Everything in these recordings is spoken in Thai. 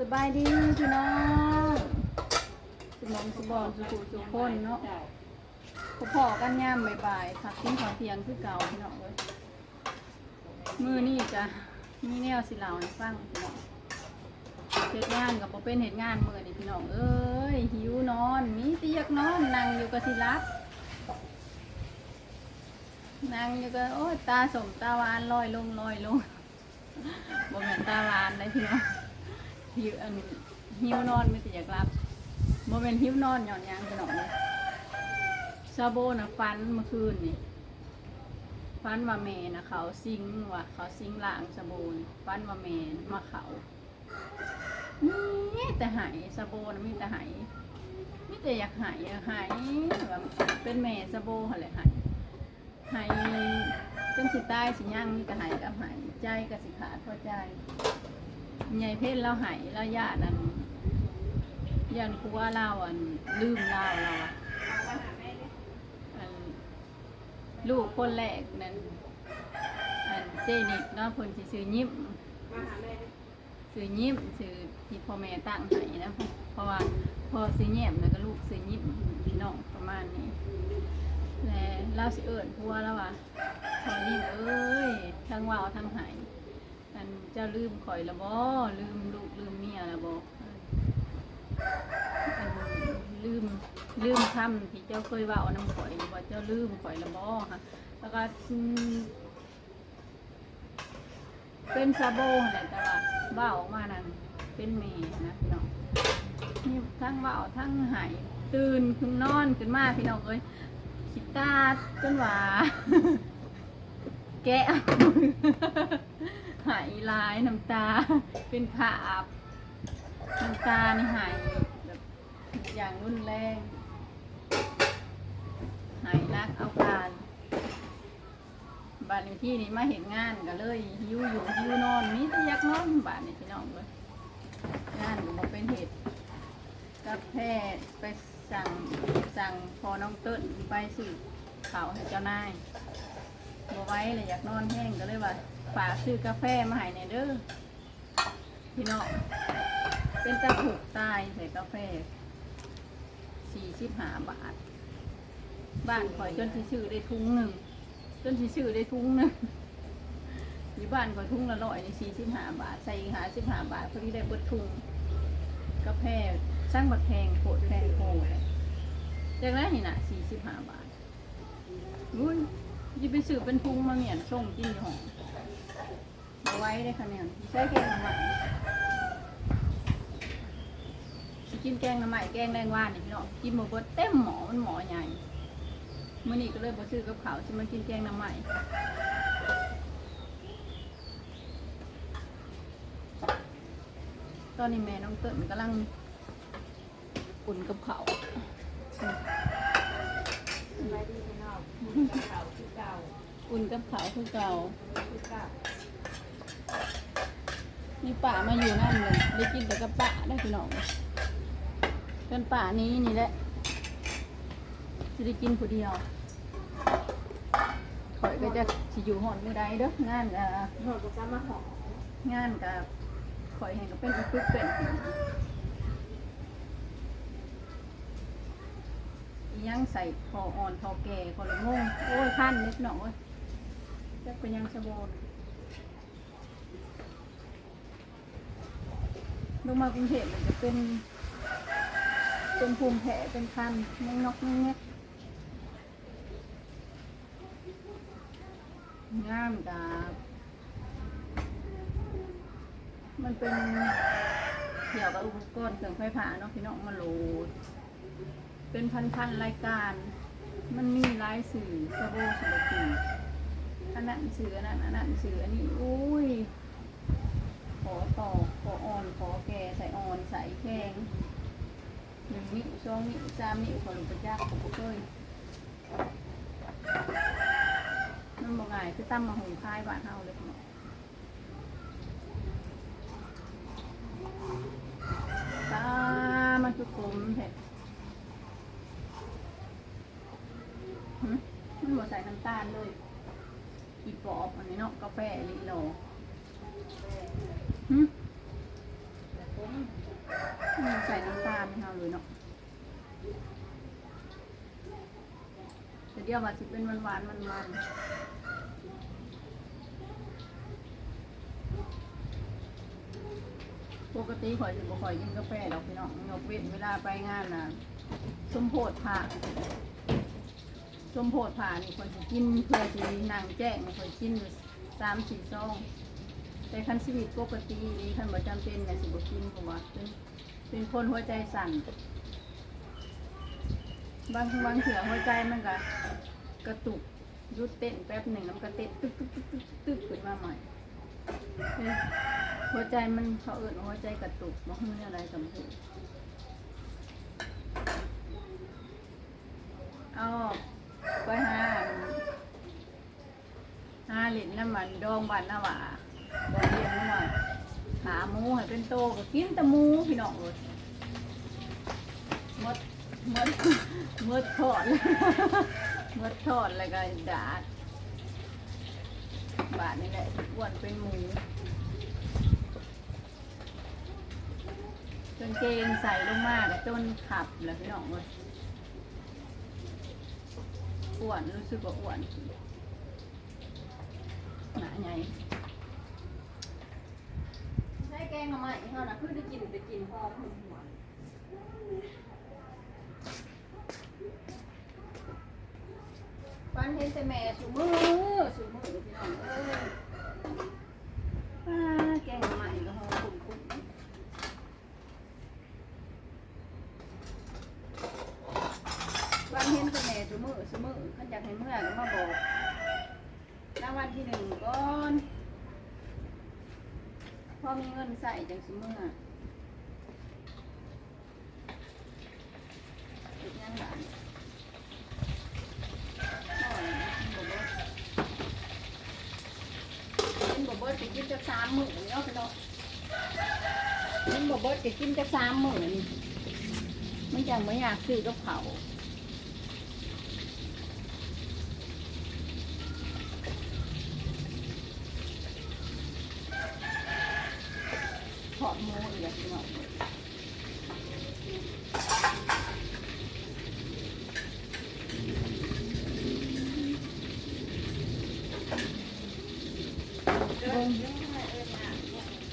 สบายดีพี่น้องสมองสบอนสุขุสุขคนเนาะพอพอกันย่ามบ่ายๆพักกินข้าวเที่ยงคือเก่าพี่น้องเลยมือนี่จะมีแนวสิเหล่าให้ฟังพี่น้องเหตุงานกับเป็นเหตุงานมือนี่พี่น้องเอ้ยหิวนอนมีเตียกนอนนั่งอยู่กับสิรับนั่งอยู่กับโอ้ตาสมตาหวานลอยลงลอยลงบ่แม่นตาหวานเลยพี่น้อง หิวอันหิวนอนไม่ติอยากรับโมเป็นหิวนอนหย่อนยางไปหน่อยซาโบนะฟันเมื่อคืนนี่ฟันว่าเมนะเขาซิงว่ะเขาซิงล่างซาโบนฟันว่าเมมาเขานี่แต่หายซาโบนะมีแต่หายมีแต่อยากหายอยากหายแบบเป็นแม่ซาโบหั่นแหละหายหายจนสิตายสิย่างมีแต่หายกับหายใจกับสิขาดพอใจ ใหญ่เพศเราหายเราญาตินั่นยันครูว่าเราอันลืมเราเราอะอันลูกคนแรกนั้นอันเจนิกเนาะเพิ่นสิซื้อยิ้มซื้อยิ้มซื้อที่พ่อแม่ตั้งให้นะเพราะว่าพอซื้อแย้มแล้วก็ลูกซื้อยิ้มพี่น้องประมาณนี้แล้วเราสิเอิ้นครูว่าแล้วว่าพอยิ้มเอ้ยทั้งว่าวทั้งหาย อันเจ้าลืมข่อยละบ่ลืมลูกลืมเมียละบ่อันลืมลืมคำที่เจ้าเคยว่าเอาน้ำข่อยว่าเจ้าลืมข่อยละบ่ค่ะแล้วก็เป็นซาโบนั่แหละแต่ว่าเบ้าออกมานั่นเป็นเมนะพี่น้องนี่ทั้งเบ้าทั้งหายตื่นขึ้นนอนขึ้นมาพี่น้องเอ้ยคิดตาจนว่าแกะ หายลายน้ำตา เป็นขาบน้ำตานี่หายแบบอย่างรุนแรงหายนักเอาการบาดในที่นี้มาเห็นงานก็เลยหิวอยู่หิวนอนมีแต่อยากนอนบาดนี่พี่น้องเลยงานก็มาเป็นเหตุกับแพทย์ไปสั่งสั่งพอน้องเติ้นไปสืบข่าวให้เจ้านายบ่ไว้เลยอยากนอนแห้งก็เลยว่า ฝากซื้อกาแฟมาให้ในเด้อพี่น้องเป็นตะผูกตายใส่กาแฟสี่สิบห้าบาท บ้านข่อยจนสิซื้อได้ทุงหนึ่งจนสิซื้อได้ทุงหนึ่งอยู่บ้านข่อยทุงละร้อยในสี่สิบห้าบาท ใส่หาสิบห้าบาทเพื่อดีได้เบิดทุงกาแฟสร้างบัดแพงโคตรแพงโคตรจากนั้นนี่นะสี่สิบห้าบาทอุ้ยยิไปสืบเป็นพุงมาเหมียนส่งกินอยู่ห้อง เอาไว้ได้คะแนนใช้แกงหน่อไม้สิกินแกงหน่อไม้แกงแรงว่านนี่พี่น้องกินหมดเบิดเต็มหมอมันหมอใหญ่มื่อนี้ก็เลยบ่ซื้อกับเขาวจะมากินแกงหน่อไม้ตอนนี้แม่น้องเติ้นกำลังอุ่นกับเขาวสบายดีพี่น้องเก่าคือเก่าอุ่นกับเขาวคือเก่าคือเก่า มีป่ามาอยู่นั่นเลยได้กินแต่กับป่าได้พี่น้องเป็นป่านี้นี่แหละจะได้กินผู้เดียวข่อยก็จะสิอยู่หอนไมือใดเด้องานอ่าหอดกับจ้ามาหองานกับข่อยเห็นก็เป็นอุปึกเป็นยังใส่คออ่อนคอแก่คอละงงโอ้ยขั้นนิดหน่อยจะเป็นยังสะโบน ลงมากรุงเทพมันจะเป็น เป็นภูมิแพ้เป็นคันแง่นกแง่งแงกงามกับมันเป็นเกี่ยวกับอุปกรณ์เครื่องไฟฟ้าเนาะพี่น้องมาโหลด เป็นพันๆรายการ มันมีหลายสื่อสบู่ศิลปิอันนั้นสื่ออันนั้นอันนั้นสื่ออันนี้อุ้ย อต่อขออ่อนขอแก่ใส่อ่อนใส่แข็งหนึ่งนิ้วสองนิ้วสามนิ้วขอลูกประจักษ์ขอเคยมันบอกง่ายคือตั้มมาหุงคายบ้านเฮาเลยเน้องตามันคือขมแท้หึมันบ่ใส่น้ำตาลเลยอีปอบอันนี้เนาะกาแฟลิโลหึ แต่ผม อืมใส่น้ำตาลเอาเลยเนาะ กี้ยวว่าสิเป็นหวานหวานมันมันปกติข่อยจะบ่ข่อยกินกาแฟดอกพี่น้องยกเว้นเวลาไปงานน่ะสมโพธผ่าสมโพธผ่านี่ข่อยสิกินเพื่อสินั่งแจ้งข่อยกินอยู่สามสี่ซองแต่คันชีวิตปกตินี่คันบ่จำเป็นก็สิบ่กินเพราะว่าเป็นเป็นคนหัวใจสั่นบางบางเถื่อหัวใจมันก็ กระตุกยุดเต้นแป๊บหนึ่งแล้วก็เต้นตึ๊กตึ๊กตึ๊กตึ๊กตึ๊กขึ้นมาใหม่หัวใจมันเขาเอิญหัวใจกระตุกมันคืออะไรสำคัญเอาไปหาหาเหรียญน้ำมันดองบันน้ำหวาบอเรียนนัวขาหมูให้เป็นโตก็กินแต่หมูพี่น้องเลยหมดมดมดทอด มดทอดแล้วก็ดาดบาทนี่แหละอ้วนเป็นหมูกางเกงใส่ลงมากจนขับแล้วพี่น้องเลยอ้วนรู้สึกว่าอ้วนหนาใหญ่ใช้แกงมาใหม่เขานะเพื่อได้กินได้กินหอหัว ฟันเห็นแต่แม่สูมือสูมือพี่น้องเอ้ยป้าแกงใหม่ก็หอมคุ้มๆฟันเห็นแต่แม่สูมือสูมือขันอยากให้เมื่อก็มาบอกรางวัลที่หนึ่งก่อนพอมีเงินใส่จังสูมือยังบ้างกินบ่เบิดไปกินจะสามหมื่นเนาะพี่น้องมันบ่เบิดจะกินจะสามหมื่นี่มันจังไม่อยากซื้อกับเขาวทอดหมูอีกแล้วพี่น้องเบิ่ง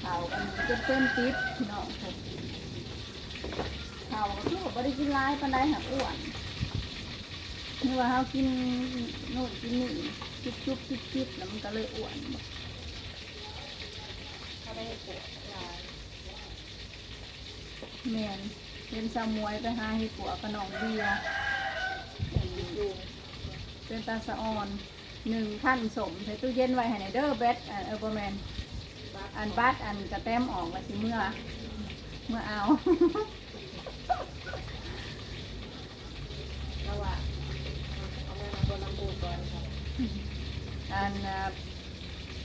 เขากัน จนเต็มติ๊บพี่น้องผมเขาก็คือว่าบ่ได้กินหลายปานใดหักอ้วนนี่ว่าเขากินโน่นกินนี่จุบจุบจิบจิบแล้วมันก็เลยอ้วนเขาได้ปวดลายแมนเป็นสามวยไปหาเห็ดปัวกระนองเบียร์เป็นตาสะออนหนึ่งท่านสมใส่ตู้เย็นไว้ให้ในเด้อเบสอันเออร์แมน อันบัตอันกระแต้มออกแล้วสิเมื่อ เมื่อเอาแล้วว่าเอาเงินมาบนน้ำปูก่อนค่ะอันน่ะ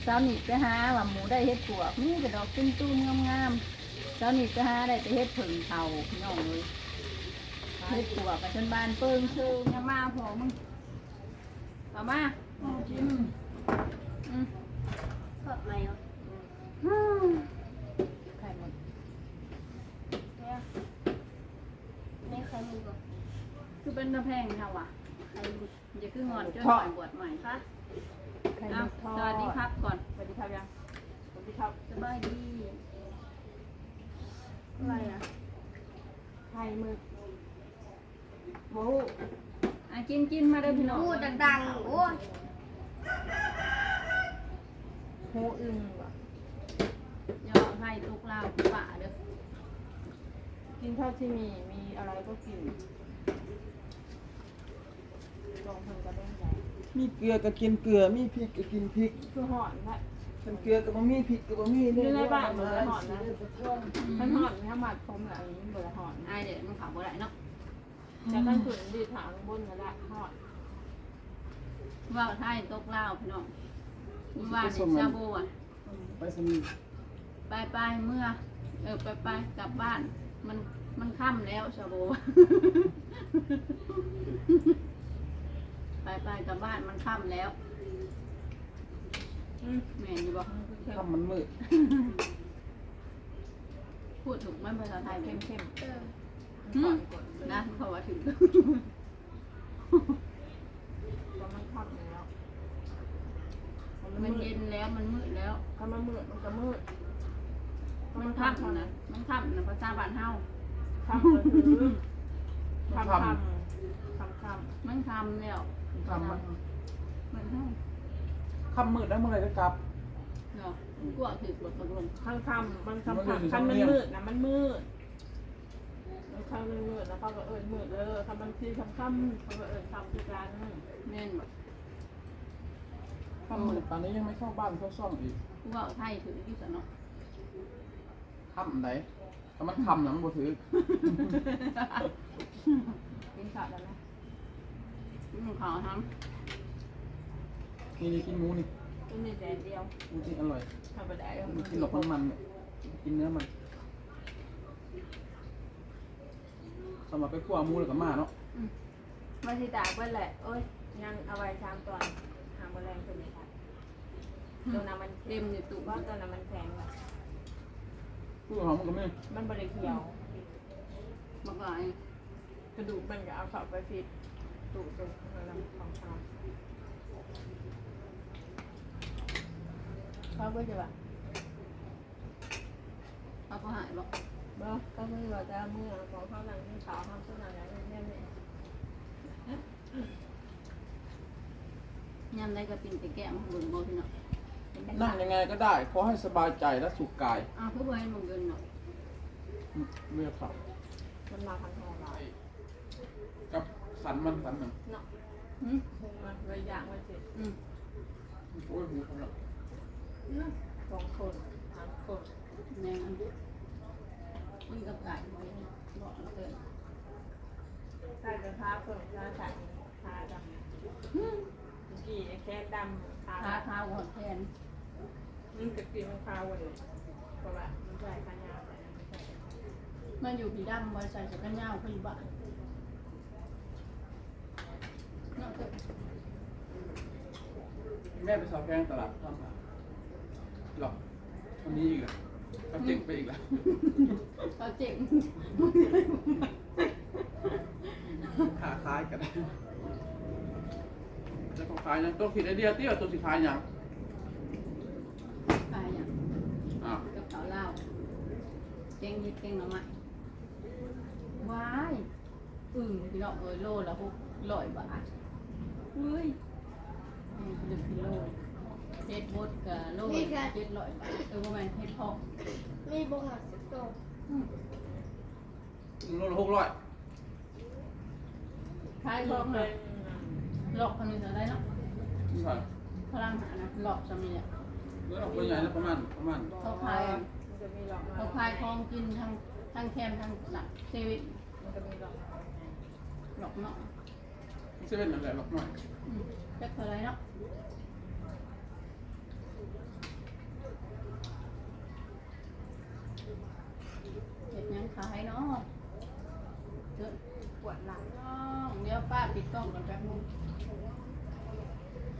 สาวหนีบไปหาว่าหมูได้เห็ดปวกนี่แต่ดอกตุ้มตุ้มงามงามๆสาวหนีบไปหาได้แต่เห็ดผึ่งเทาพี่น้องเลยเห็ดปวกกับชนบ้านเปิ้งเชิงยามาพอมึงเอามาเอาจิ้มอืมทอดไหมอะ ไข่หมดเนี่ยไม่เคยมีก่อนคือเป็นตะแพงเท่าอะใครมีอย่าคืองอนจนหน่อยบวชใหม่คะไข่เอามุกทอสดวัสดีครับก่อนสวัสดีครับยังสวัสดีครับสบายดีอะไรอะไข่หมึกหมูอะกินกินมาเด้อพี่น้องพูดดังๆโอ้ย หมูอึ่งว่ะยอให้ลูกลาวป่าเด้อกินเท่าที่มี มีอะไรก็กินลองเพิ่งก็เล่นใจมีเกลือก็กินเกลือ มีพริกก็กินพริกคือหอนแหละมันเกลือก็บ่มีพริกก็บ่มีอยู่ในบ้านเหมือนหอนนะอืมันมหอนถ้าหมัดผมแบบนี้เบื่อหอนอายเด็ดมันขาวบ่ได้เนาะจะตั้งขืนดีถางบนก็ได้หอนว่าวไทยตกลาวพี่น้องว่าในซาโบอะไปสมี ไปไปเมื่อ เออไปไปกลับบ้าน มันมันค่ำแล้วซาโบ ไปไปกลับบ้านมันค่ำแล้วอืมแม่นอยู่บอกทำมันมืดพูดถูกไหมภาษาไทยเข้มเข้มเออหืมก่อนนะเขาว่าถึงว่ามันทอดอยู่แล้วมันเย็นแล้วมันมืดแล้ว ถ้ามันมืดมันก็มืด มันค่ำนะมันค่ำนะภาษาบ้านเฮาทำก็คือทำทำทำทำมันค่ำแล้วทำมันมันเฮาค่ำมืดแล้วเมื่อไหรจะกลับเนาะกลัวถือกดตกลงข้างทำมันทำมันอยู่ทำคันมันในมืดนะมันมืดมันคันมันมืดแล้วเขาก็เอิญมืดเออทำมันทีทำค่ำเขาก็เอิญทำที่ร้านแม่นบ่ค่ำมืดป่านนี้ยังไม่เข้าบ้านเข้าซ่องอีกกูว่าไทยถืออยู่ซะเนาะ ค่ำไหนถ้ามันค่ำหนังบ่ถือกินข้าวแล้วไหมมันขาวทั้งนี่นี่กินหมูนี่กินนี่แดดเดียวหมูที่อร่อยทำไปได้มันกินหลอกมันมันเนี่ยกินเนื้อมันสำหรับไปคั่วหมูแล้วก็มาเนาะมาที่ตากเพื่อนแหละโอ้ยยังเอาไว้สามตอนหางแมลงตัวนี้ค่ะตัวน้ำมันเต็มในตู้ว่าตัวน้ำมันแข็งอะ ผู้หอมมันก็ไม่มันบริเขียวมากหลายกระดูกมันก็เอาเข้าไปฟิตตูดตรงนั้นของเขาเขาก็จะแบบเขาก็หายบ่บ่ก็ไม่ว่าจะมือของเขาหลังที่เขาทำตัวนั้นแล้วแน่แน่ยามใดก็ปิ่นแต่แก้มเบิ่งบ่พี่เนาะ นั่งยังไงก็ได้ขอให้สบายใจและสุขกายอ้าวคือบ่ให้มึงเดินเนาะเลือกครับมันมาทางทองเรากับสันมันสันหนึ่งเนาะหืมพุงมันระยะมันเสร็จอืมโอ้ยหูครับสองคนสามคนแม่นมันกับไก่บ่ได้บ่เอาเกินใส่กระทะเพิ่มกระใส่ทาดำกี่แค่ดำทาขาขาวหดแทน มันจะกินมันคาวเลยเพราะว่ามันใส่ขายาวแต่ไม่ใส่มันอยู่ผีดำบ่ใส่จักรยานเขาอยู่บ้านเนาะเกิดแม่ไปสอบแพงตลาดทำหรอกวันนี้อีกแล้วก็เจ๊งไปอีกแล้วเขาเจ๋งขาคล้ายกันแล้วก็ขายยังต้องผิดไอเดียเตี้ยตัวสิขายยัง ตายอย่าง อ้าว กับเขาวลาว เก่งยิดเก่งหน่อไม้ว้ายอึ่งพี่น้องเอ้ยโลละหกร้อยบาทเฮ้ยแม่งหนึ่งกิโลเฮ็ดบดกับโลเจ็ดร้อยบาทเออประมาณเฮ็ดพอกมีบงหักสิบโตโลละหกร้อยขายที่หลอกเป็นะนหลอกคนหนึงเท่าไรเนาะนี่ค่ะพลังหานะหลอกจะมีอะแล้วเราคนใหญ่แล้วประมาณประมาณเขาขายมัน จะมีหลอกมาเขาขายของกินทั้งทั้งแคมทั้งหลักเซเว่นมันจะมีหลอกมาหลอกเนาะเซเว่นนั่นแหละหรอกหน่อยอืมจักเท่าไรเนาะเห็ดหยังขายเนาะเดี๋ยวปวดหลังน้องเดี๋ยวป้าปิดกล้องก่อนแป๊บนึง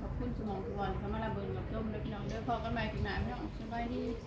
ขอบคุณสมองทุกวันเขามาระเบิดกับจมเลยพี่น้องเดี๋ยวพอกันใหม่ถึงไหนพี่น้องสบายดีส